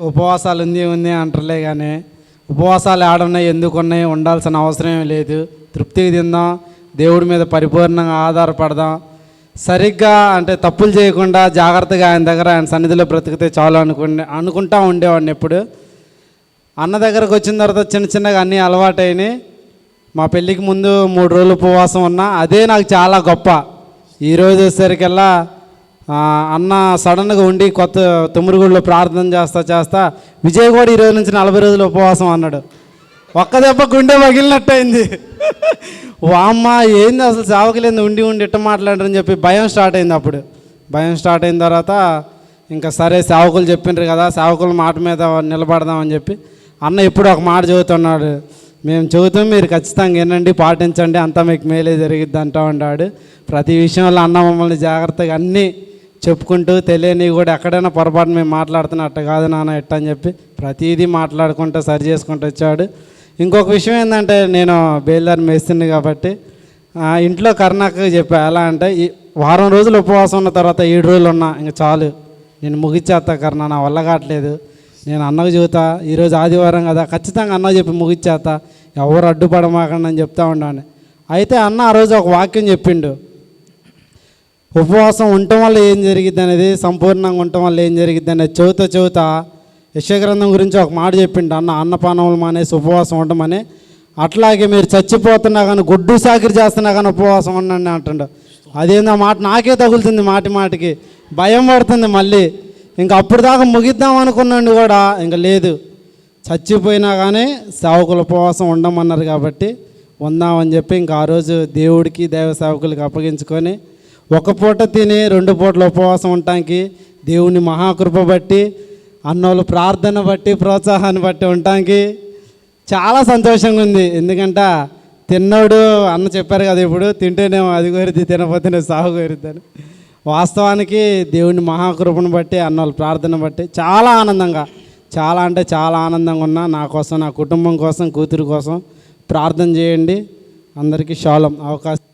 ఉపవాసాలు ఉంది ఉంది అంటారులే కానీ ఉపవాసాలు ఆడున్నాయి ఎందుకున్నాయి ఉండాల్సిన అవసరం లేదు. తృప్తిగా తిందాం దేవుడి మీద పరిపూర్ణంగా ఆధారపడదాం. సరిగ్గా అంటే తప్పులు చేయకుండా జాగ్రత్తగా ఆయన దగ్గర ఆయన సన్నిధిలో బ్రతికితే చాలు అనుకునే అనుకుంటా ఉండేవాడిని ఎప్పుడు. అన్న దగ్గరకు వచ్చిన తర్వాత చిన్న చిన్నగా అన్నీ అలవాటైనాయి. మా పెళ్ళికి ముందు మూడు రోజులు ఉపవాసం ఉన్నా అదే నాకు చాలా గొప్ప. ఈరోజు వచ్చేసరికల్లా అన్న సడన్గా ఉండి కొత్త తుమ్మురుగుడిలో ప్రార్థన చేస్తా చేస్తా విజయ్ కూడా ఈరోజు నుంచి నలభై రోజులు ఉపవాసం అన్నాడు. ఒక్క దెబ్బ గుండె పగిలినట్టయింది. వామ్మ ఏంది అసలు సావకలేదు ఉండి ఉండి ఇట్ట మాట్లాడరని చెప్పి భయం స్టార్ట్ అయింది అప్పుడు. భయం స్టార్ట్ అయిన తర్వాత ఇంకా సరే సేవకులు చెప్పిండ్రు కదా సేవకుల మాట మీద నిలబడదామని చెప్పి అన్న ఇప్పుడు ఒక మాట చదువుతున్నాడు మేము చెబుతాం మీరు ఖచ్చితంగా వినండి పాటించండి అంతా మీకు మేలే జరిగిద్ది అంటూ ఉంటాడు ప్రతి విషయంలో అన్న మమ్మల్ని జాగ్రత్తగా అన్నీ చెప్పుకుంటూ తెలియని కూడా ఎక్కడైనా పొరపాటు మేము మాట్లాడుతున్నట్టు కాదు నాన్న ఎట్ట అని చెప్పి ప్రతిదీ మాట్లాడుకుంటూ సరి చేసుకుంటూ వచ్చాడు. ఇంకొక విషయం ఏంటంటే నేను బేల్దారి మేస్తుంది కాబట్టి ఇంట్లో కర్ణాకు చెప్పా ఎలా అంటే ఈ వారం రోజులు ఉపవాసం ఉన్న తర్వాత ఏడు రోజులు ఉన్నా ఇంకా చాలు. నేను ముగిచ్చేస్తా కర్ణ నా వల్ల కావట్లేదు. నేను అన్నకు చెబుతా ఈరోజు ఆదివారం కదా ఖచ్చితంగా అన్న చెప్పి ముగిచ్చేస్తా ఎవరు అడ్డుపడమాకండి అని చెప్తా ఉండాను. అయితే అన్న ఆ రోజు ఒక వాక్యం చెప్పిండు. ఉపవాసం ఉండటం వల్ల ఏం జరిగిద్ది అనేది సంపూర్ణంగా ఉండటం వల్ల ఏం జరిగిద్ది అనేది చెబుతా చెబుతా యశగ్రంథం గురించి ఒక మాట చెప్పిండు. అన్న అన్నపానములు మానేసి ఉపవాసం ఉండమని అట్లాగే మీరు చచ్చిపోతున్నా కానీ గుడ్డు సాకిరి చేస్తున్నా కానీ ఉపవాసం ఉండండి అంటుండు. అదేందో మాట నాకే తగులుతుంది మాటి మాటికి. భయం పడుతుంది మళ్ళీ. ఇంకా అప్పుడు దాకా ముగిద్దాం అనుకున్నాండి కూడా. ఇంకా లేదు. చచ్చిపోయినా కానీ సేవకుల ఉపవాసం ఉండమన్నారు కాబట్టి ఉందామని చెప్పి ఇంకా ఆ రోజు దేవుడికి దైవ సేవకులకి అప్పగించుకొని ఒక పూట తిని రెండు పూటల ఉపవాసం ఉండటానికి దేవుని మహాకృప బట్టి అన్నోళ్ళు ప్రార్థన బట్టి ప్రోత్సాహాన్ని బట్టి ఉండటానికి చాలా సంతోషంగా ఉంది. ఎందుకంటే తిన్నోడు అన్న చెప్పారు కదా ఇప్పుడు తింటేనేమో అది కోరిద్ది తినపోతేనే సాగు కోరిద్దని. వాస్తవానికి దేవుని మహాకృపను బట్టి అన్నోళ్ళ ప్రార్థన బట్టి చాలా ఆనందంగా చాలా అంటే చాలా ఆనందంగా ఉన్నా. నా కోసం నా కుటుంబం కోసం కూతురు కోసం ప్రార్థన చేయండి. అందరికీ శాలం అవకాశం